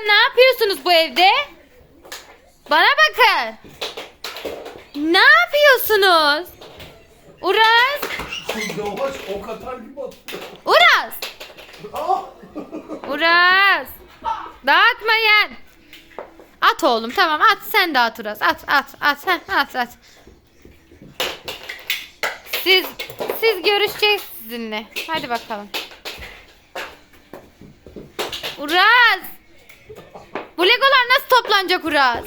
Uğurcan ne yapıyorsunuz bu evde? Bana bakın. Ne yapıyorsunuz? Uraz, Yavaş o kadar gibi atıyor. Uraz, Ah! Uraz. Dağıtmayın. At oğlum tamam at sen de at Uraz. At at at heh, at at. Siz siz görüşeceğiz sizinle. Hadi bakalım. Uraz. Toplanacak Uraz?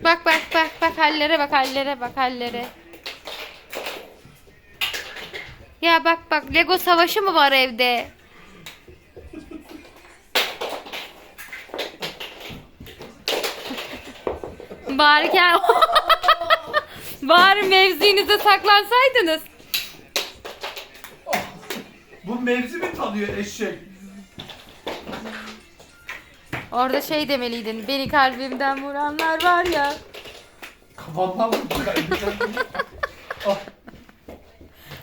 Bak bak bak bak hallere bak hallere bak hallere. Ya bak bak Lego savaşı mı var evde? Bari gel. Bari mevzinize saklansaydınız. Bu mevzi mi tanıyor eşek? Orada şey demeliydin. Beni kalbimden vuranlar var ya. Kafamdan vurdu kalbimden. ah,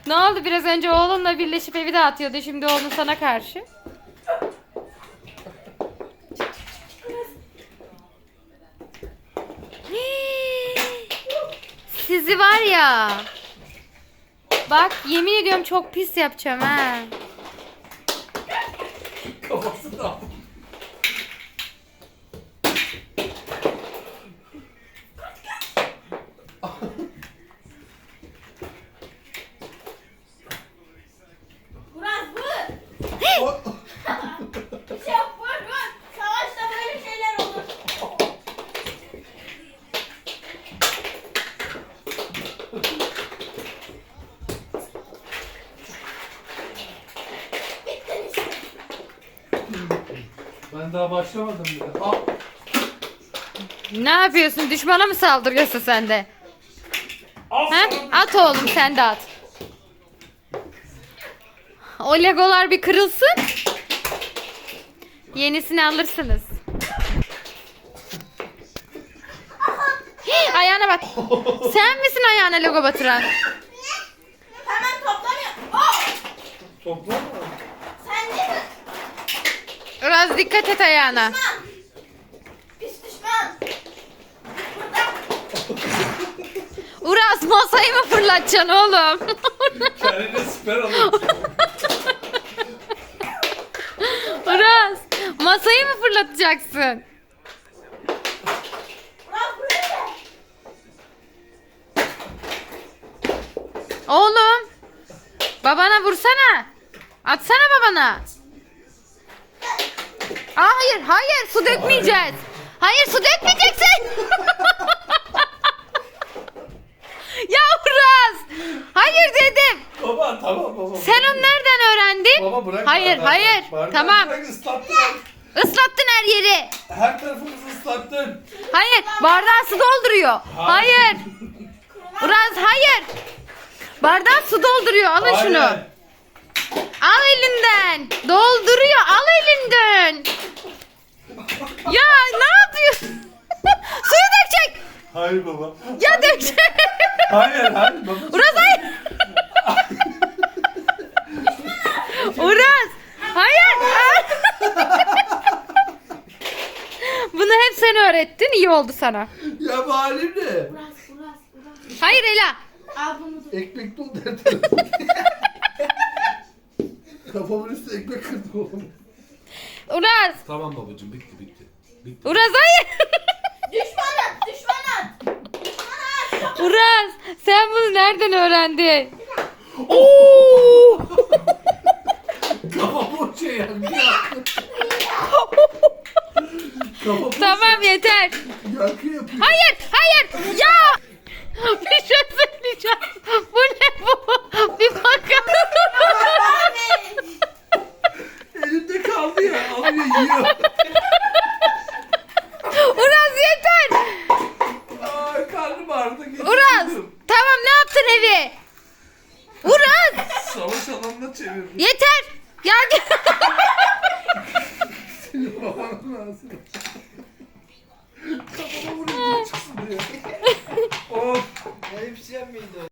Ne oldu biraz önce oğlunla birleşip evi dağıtıyordu. Şimdi oğlun sana karşı. Sizi var ya. Bak yemin ediyorum çok pis yapacağım ha. Ben daha başlamadım bile. Ah, Ne yapıyorsun? Düşmana mı saldırıyorsun sen de? He? At oğlum sen de at. O legolar bir kırılsın. Yenisini alırsınız. Hii, ayağına bak. Sen misin ayağına logo batıran? Hemen toplanıyor. Oh! toplam mı? Biraz dikkat et ayağına. Pis düşman. Uras masayı mı fırlatacaksın oğlum? Kendine siper alıyor. Uras masayı mı fırlatacaksın? Murat buraya gel. Oğlum. Babana vursana. Atsana babana. Aa, hayır hayır su dökmeyeceğiz. Hayır su dökmeyeceksin. ya Uras. Hayır dedim. baba tamam baba. Sen onu nereden öğrendin? Baba bırak. hayır bardağı. hayır. Bardağı tamam. Bırak ıslattın. Islattın her yeri. Her tarafımızı ıslattın. Hayır bardağı su dolduruyor. Hayır. Uras hayır. Bardağı su dolduruyor. Alın şunu. Al elinden. Dolduruyor. Al elinden. Ya ne yapıyorsun? Suyu dökecek. Hayır baba. Ya dökecek. Hayır hayır baba. Uras hayır. Uras. Hayır. Bunu hep sen öğrettin. iyi oldu sana. Ya bu halim ne? Hayır Ela. Al bunu dur. Ekmek dolu derdim. Kafamın üstü ekmek kırdım oğlum. Uras. Tamam babacığım bitti bitti. Bitti. Uras hayır. Düşman at, düşman at. Düşman at. Uras. Sen bunu nereden öğrendin? Oo! Kafam o şey yandı ya. Kafam tamam yeter. yankı yapıyor. Hayır, hayır. Ya! Bir şey söyleyeceğim. Bu ne bu? Bir bakın. yiyor. Uraz yeter. Ay karnım ağrıdı. Getirdim. Uraz tamam ne yaptın evi? Uraz. Savaş alanına çevirdim. Yeter. Ya gel. Senin babanın ağzına. Kafama vurunca çıksın diye. of. Hemşire miydi o?